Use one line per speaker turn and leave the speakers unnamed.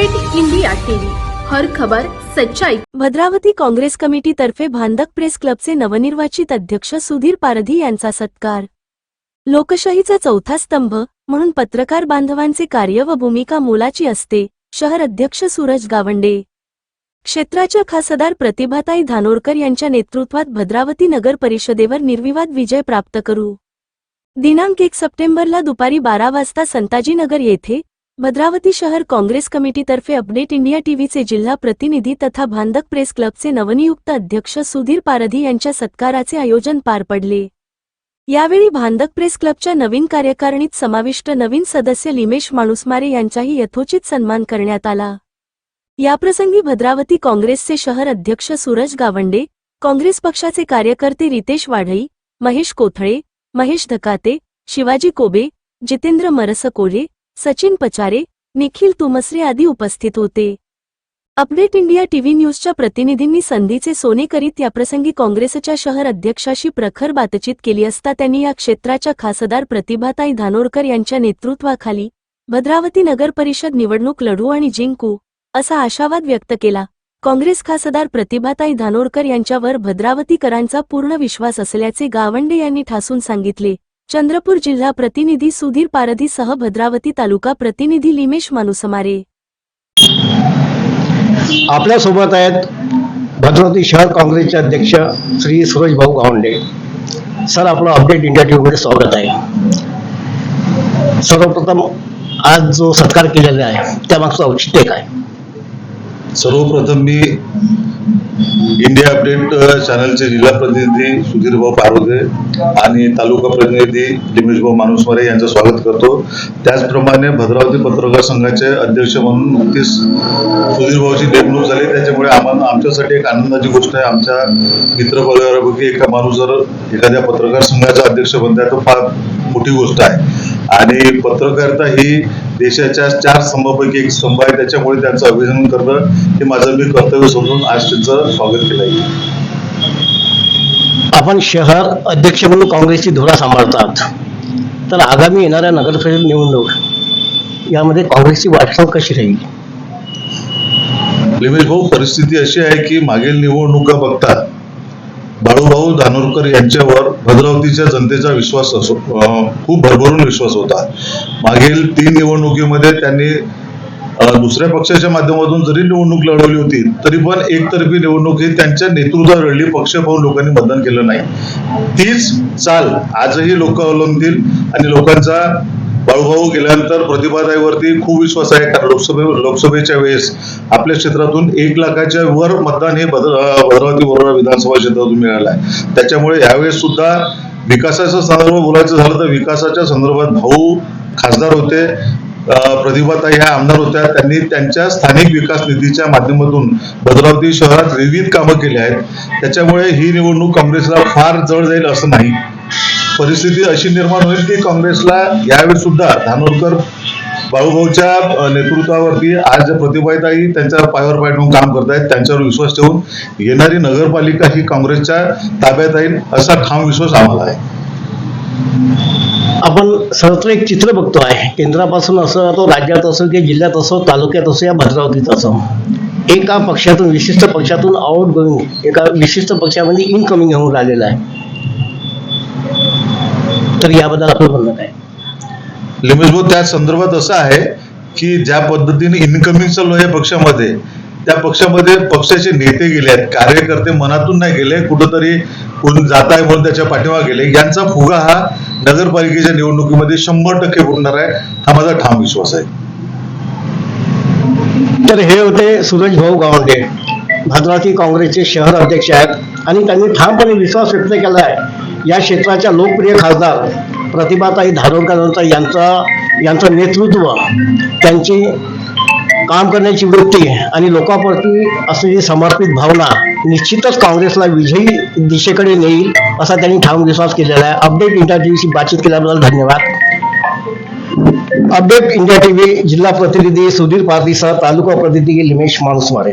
Update India TV. हर खबर सच्चाई.
भद्रावती काँग्रेस कमिटीतर्फे भांदक प्रेस क्लबचे नवनिर्वाचित अध्यक्ष सुधीर पारधी यांचा सत्कार. लोकशाहीचा चौथा स्तंभ म्हणून पत्रकार बांधवांचे कार्य व भूमिका मोलाची असते शहर अध्यक्ष सूरज गावंडे. क्षेत्राच्या खासदार प्रतिभाताई धानोरकर यांच्या नेतृत्वात भद्रावती नगर परिषदेवर निर्विवाद विजय प्राप्त करू. दिनांक एक सप्टेंबरला दुपारी बारा वाजता संताजीनगर येथे भद्रावती शहर काँग्रेस कमिटीतर्फे अपडेट इंडिया टीव्हीचे जिल्हा प्रतिनिधी तथा भांदक प्रेस क्लबचे नवनियुक्त अध्यक्ष सुधीर पारधी यांच्या सत्काराचे आयोजन पार पडले. यावेळी भांदक प्रेस क्लबच्या नवीन कार्यकारिणीत समाविष्ट नवीन सदस्य लिमेश माणुसमारे यांचाही यथोचित सन्मान करण्यात आला. याप्रसंगी भद्रावती काँग्रेसचे शहर अध्यक्ष सूरज गावंडे काँग्रेस पक्षाचे कार्यकर्ते रितेश वाढई महेश कोथळे महेश धकाते शिवाजी कोबे जितेंद्र मरसकोले सचिन पचारे निखिल तुमसरे आदी उपस्थित होते. अपडेट इंडिया टीव्ही न्यूजच्या प्रतिनिधींनी संधीचे सोने करीत याप्रसंगी काँग्रेसच्या शहर अध्यक्षाशी प्रखर बातचीत केली असता त्यांनी या क्षेत्राच्या खासदार प्रतिभाताई धानोरकर यांच्या नेतृत्वाखाली भद्रावती नगर परिषद निवडणूक लढू आणि जिंकू असा आशावाद व्यक्त केला. काँग्रेस खासदार प्रतिभाताई धानोरकर यांच्यावर भद्रावतीकरांचा पूर्ण विश्वास असल्याचे गावंडे यांनी ठासून सांगितले. चंद्रपूर जिल्हा प्रतिनिधी सुधीर पारधीसह भद्रावती तालुका प्रतिनिधी लिमेश मानुसमारे.
आपल्यासोबत आहेत भद्रावती शहर काँग्रेसचे अध्यक्ष श्री सुरेश भाऊ गावंडे. सर आपलं अपडेट इंडिया टीव्हीमध्ये स्वागत आहे. सर्वप्रथम आज जो सत्कार केलेला आहे त्यामागचं औचित्य काय?
सर्वप्रथम मी इंडिया अपडेट चॅनलचे जिल्हा प्रतिनिधी सुधीरभाऊ पारोदे आणि तालुका प्रतिनिधी दिमेशभाऊ मानुसमारे यांचं स्वागत करतो. त्याचप्रमाणे भद्रावती पत्रकार संघाचे अध्यक्ष म्हणून नुकतीच सुधीरभाऊची नेमणूक झाली. त्याच्यामुळे आम्हाला आमच्यासाठी एक आनंदाची गोष्ट आहे. आमच्या मित्रपरिवारापैकी एका माणूस जर एखाद्या पत्रकार संघाचा अध्यक्ष बनताय तो फार मोठी गोष्ट आहे. आणि पत्रकारिता ही देशाच्या चार स्तंभापैकी एक स्तंभ आहे. त्याच्यामुळे त्यांचं अभिनंदन करणं हे माझं मी कर्तव्य समजून आज त्यांचं स्वागत केलं आहे.
आपण शहर अध्यक्ष म्हणून काँग्रेसची धुरा सांभाळतात. तर आगामी येणाऱ्या नगरपरिषद निवडणूक यामध्ये काँग्रेसची वाटचाल कशी राहील?
भाऊ परिस्थिती अशी आहे की मागील निवडणुका बघता बाळूभाऊ धानोरकर यांच्यावर भद्रावतीच्या जनतेचा विश्वास असो खूप भरभरून विश्वास होता. मागील तीन निवडणुकीमध्ये त्यांनी दुसऱ्या पक्षाच्या माध्यमातून जरी निवडणूक लढवली होती तरी पण एकतर्फी निवडणूक ही त्यांच्या नेतृत्वात लढली पक्ष पाहून लोकांनी मतदान केलं नाही. तीच चाल आजही लोक अवलंबतील आणि लोकांचा बाळूभाऊ गेल्यानंतर प्रतिभाताईवरती खूप विश्वास आहे. कारण लोकसभे लोकसभेच्या वेळेस आपल्या क्षेत्रातून एक लाखाच्या वर मतदान हे भद्रावती वरोरा विधानसभा क्षेत्रातून मिळालं आहे. त्याच्यामुळे यावेळेस सुद्धा विकासाचा संदर्भ बोलायचं झालं तर विकासाच्या संदर्भात भाऊ खासदार होते. प्रतिभाताई ह्या आमदार होत्या. त्यांनी त्यांच्या स्थानिक विकास निधीच्या माध्यमातून भद्रावती शहरात विविध कामं केली आहेत. त्याच्यामुळे ही निवडणूक काँग्रेसला फार जड जाईल असं नाही. परिस्थिती अशी निर्माण होईल की काँग्रेसला यावेळी सुद्धा धानोरकर बाळूभाऊच्या नेतृत्वावरती आज प्रतिभाताई त्यांच्या पायावर पाय ठेवून काम करतायत त्यांच्यावर विश्वास ठेवून येणारी नगरपालिका ही काँग्रेसच्या ताब्यात येईल असा ठाम विश्वास आम्हाला आहे.
आपण सर्वत्र एक चित्र बघतो आहे. केंद्रापासून असो तो राज्यात असो किंवा जिल्ह्यात असो तालुक्यात असो या भद्रावतीत असो. एका पक्षातून विशिष्ट पक्षातून आउट गोईंग एका विशिष्ट पक्षामध्ये इनकमिंग होऊन राहिलेला आहे. तर याबद्दल आपलं म्हणणं काय?
लिमेश भाऊ त्या संदर्भात असं आहे की ज्या पद्धतीने इन्कमिंग चालू आहे पक्षामध्ये त्या पक्षामध्ये पक्षाचे नेते गेले आहेत कार्यकर्ते मनातून नाही गेले कुठंतरी कोणी जात आहे म्हणून त्याच्या पाठीमागे गेले. यांचा फुगा हा नगरपालिकेच्या निवडणुकीमध्ये शंभर टक्के फुटणार आहे हा माझा ठाम विश्वास आहे.
तर हे होते सूरज भाऊ गावंडे भद्रावती काँग्रेसचे शहर अध्यक्ष आहेत आणि त्यांनी ठामपणे विश्वास व्यक्त केला आहे. या क्षेत्राच्या लोकप्रिय खासदार प्रतिभाताई धारोरकर यांचा यांचं नेतृत्व त्यांची काम करण्याची वृत्ती आणि लोकांप्रती असलेली समर्पित भावना निश्चितच काँग्रेसला विजयी दिशेकडे नेईल असा त्यांनी ठाम विश्वास केलेला आहे. अपडेट इंडिया टीव्हीशी बातचीत केल्याबद्दल धन्यवाद. अपडेट इंडिया टीव्ही जिल्हा प्रतिनिधी सुधीर पारदीसह तालुका प्रतिनिधी लिमेश माणूसमारे